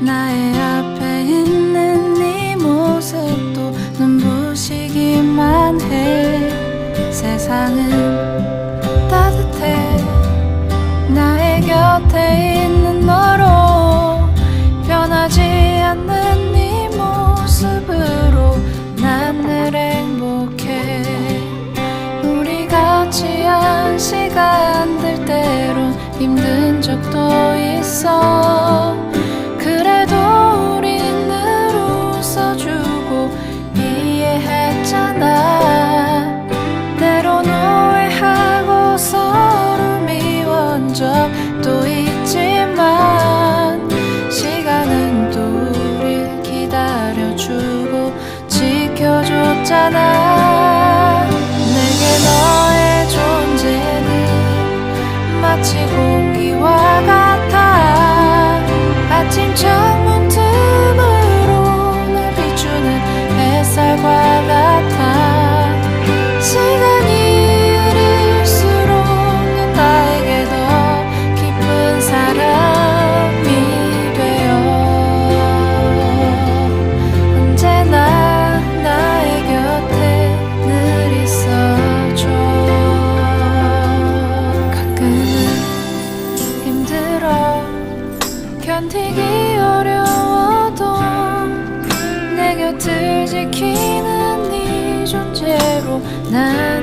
나의 앞에 있는 네 모습도 눈부시기만 해. 세상은 따뜻해. 나의 곁에 있는 너로 변하지 않는 네 모습으로 난 늘 행복해. 우리 같이 한 시간들 때론 힘든 적도 있어. 지켜줬잖아. 내게 너의 존재는 마치 공기와 같아. 아침 창문 틈으로 날 비추는 햇살과 같아 견디기 어려워도 내 곁을 지키는 네 존재로 난